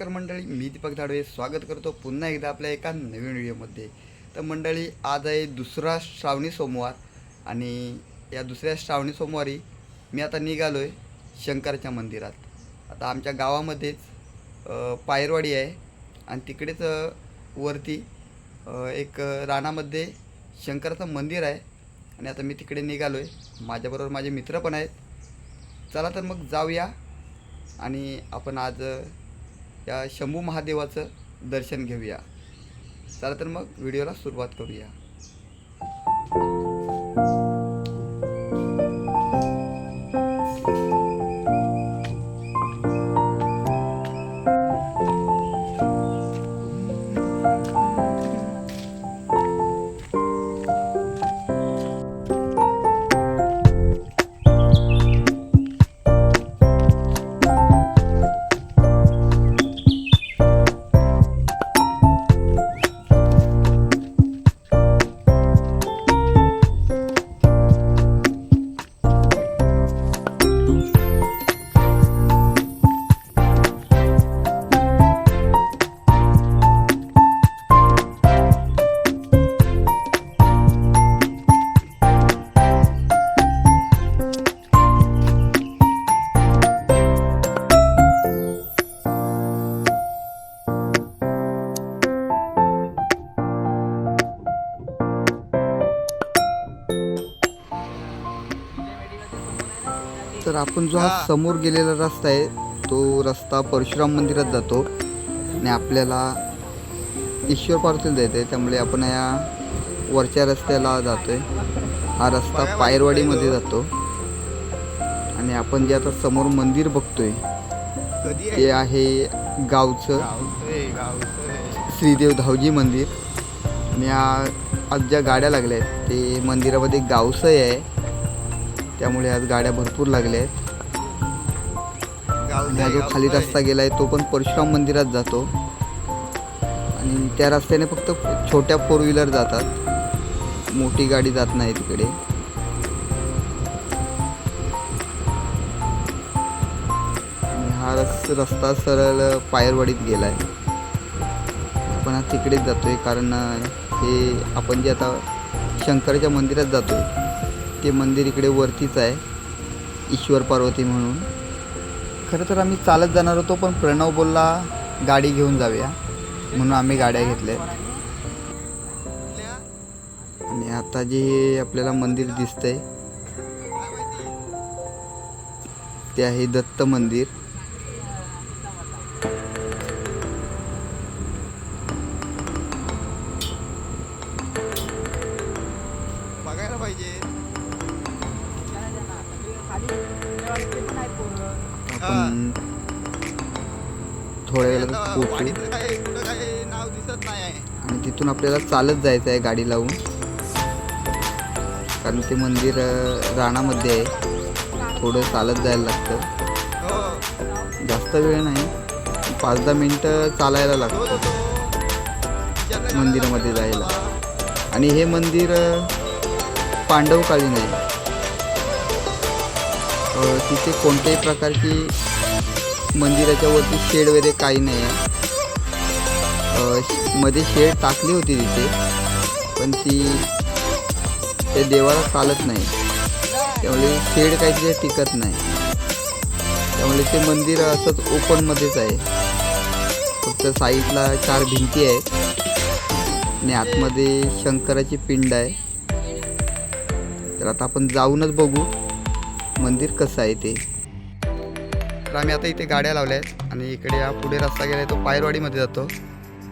नमस्कार मंडळी मी दीपक धाडवे स्वागत करतो पुन्हा एकदा आपल्या एका नवीन व्हिडिओमध्ये. तर मंडळी आज आहे दुसरा श्रावणी सोमवार आणि या दुसऱ्या श्रावणी सोमवारी मी आता निघालो आहे शंकरच्या मंदिरात. आता आमच्या गावामध्येच पायरवाडी आहे आणि तिकडेच वरती एक रानामध्ये शंकराचं मंदिर आहे आणि आता मी तिकडे निघालो आहे माझ्याबरोबर माझे मित्र पण आहेत. चला तर मग जाऊया आणि आपण आज या शंभू महादेवाचं दर्शन घेऊया. चला तर मग व्हिडिओला सुरुवात करूया. तर आपण जो हा समोर गेलेला रस्ता आहे तो रस्ता परशुराम मंदिरात जातो. आणि आपल्याला ईश्वर पार्वतीला जायचं आहे त्यामुळे आपण या वरच्या रस्त्याला जातोय. हा रस्ता पायरवाडीमध्ये जातो. आणि आपण जे आता समोर मंदिर बघतोय ते आहे गावचं श्रीदेव धावजी मंदिर. आणि या आज ज्या गाड्या लागल्या आहेत ते मंदिरामध्ये गावसय आहे. त्यामुळे आज गाड्या भरपूर लागल्या आहेत. जो खाली रस्ता गेला आहे तो पण परशुराम मंदिरात जातो. आणि त्या रस्त्याने फक्त छोट्या फोर व्हीलर जातात. मोठी गाडी जात नाही तिकडे. हा रस रस्ता सरळ पायरवाडीत गेला आहे आपण आज तिकडेच जातोय कारण हे आपण जे आता शंकराच्या मंदिरात जातोय ते मंदिर इकडे वरतीच आहे ईश्वर पार्वती म्हणून. खरं तर आम्ही चालत जाणार होतो पण प्रणव बोलला गाडी घेऊन जाऊया. म्हणून आम्ही गाड्या घेतल्या. आणि आता जे आपल्याला मंदिर दिसतंय ते आहे दत्त मंदिर. आपण थोड्या वेळात आणि तिथून आपल्याला चालत जायचं आहे गाडी लावून. कारण ते मंदिर अ, रानामध्ये आहे. थोडं चालत जायला लागतं. हो. जास्त वेळ नाही. पाच दहा मिनटं चालायला लागतं. मंदिरामध्ये जायला. आणि हे मंदिर पांडवकालीन आहे. तिथे कोणत्याही प्रकारची मंदिराच्या वरती शेड वगैरे काही नाही आहे. मध्ये शेड टाकली होती तिथे पण ती ते देवाला चालत नाही. त्यामुळे शेड काही तिथे टिकत नाही. त्यामुळे ते मंदिर असंच ओपनमध्येच आहे. फक्त साईडला चार भिंती आहेत आणि आतमध्ये शंकराची पिंड आहे. तर आता आपण जाऊनच बघू. मंदिर कसं आहे ते? तर आम्ही आता इथे गाड्या लावल्या आहेत आणि इकडे हा पुढे रस्ता गेला आहे तो पायरवाडीमध्ये जातो.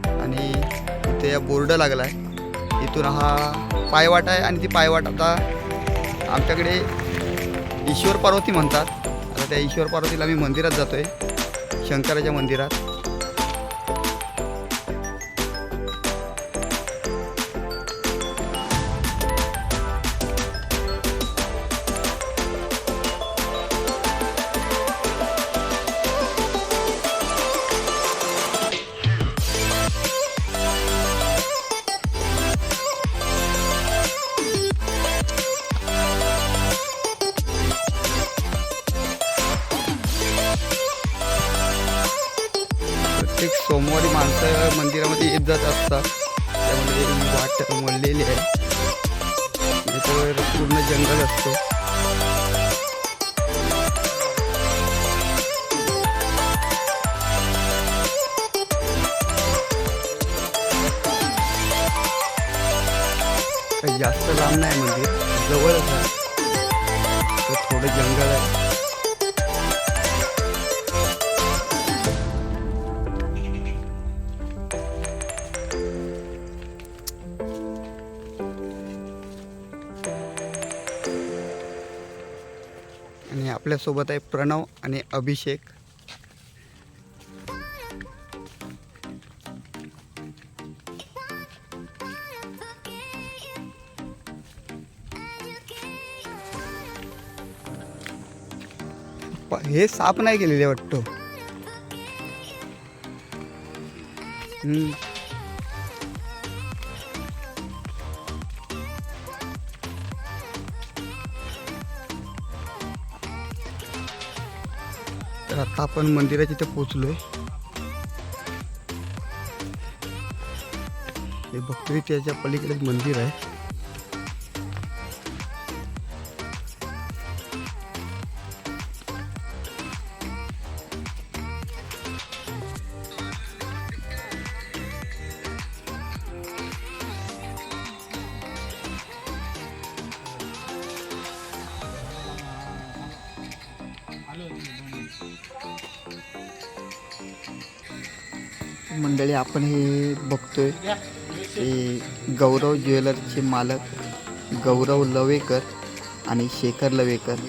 आणि इथे या बोर्ड लागला आहे इथून हा पायवाट आहे आणि ती पायवाट आता आमच्याकडे ईश्वर पार्वती म्हणतात. आता त्या ईश्वर पार्वतीला आम्ही मंदिरात जातो आहे शंकराच्या मंदिरात. प्रत्येक सोमवारी माणसं मंदिरामध्ये येत जात असतात. त्यामध्ये वाट मोडलेली आहे. याच्यावर पूर्ण जंगल असतो. जास्त लांब नाही मंदिर जवळच आहे. थोडं जंगल आहे. आपल्यासोबत आहे प्रणव आणि अभिषेक. हे साफ नाही केलेले वाटतो. तर आता आपण मंदिराच्या इथे पोचलोय हे बघतोय त्याच्या पलीकडेच मंदिर आहे. मंडळी आपण हे बघतोय की गौरव ज्वेलरचे मालक गौरव लवेकर आणि शेखर लवेकर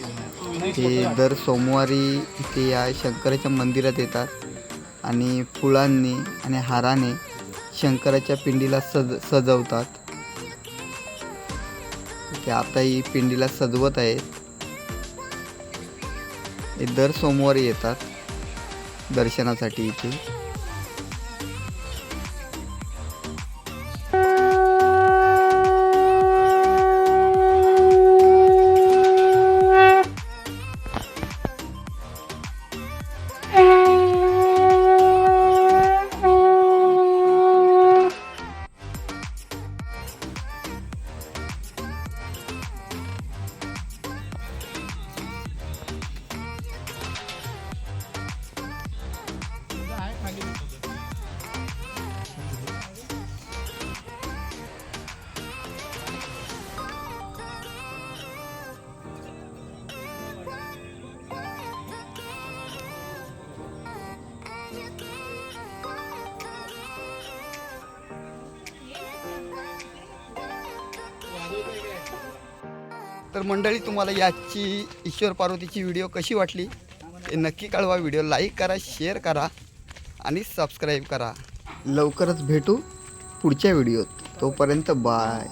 हे दर सोमवारी इथे या शंकराच्या मंदिरात येतात आणि फुलांनी आणि हाराने शंकराच्या पिंडीला सज सजवतात. ते आता ही पिंडीला सजवत आहेत. हे दर सोमवारी येतात दर्शनासाठी इथे. तर मंडळी तुम्हाला याची ईश्वर पार्वतीची व्हिडिओ कशी वाटली? ते नक्की कळवा. व्हिडिओ लाईक करा शेअर करा आणि सबस्क्राईब करा. लवकरच भेटू पुढच्या व्हिडिओत तोपर्यंत बाय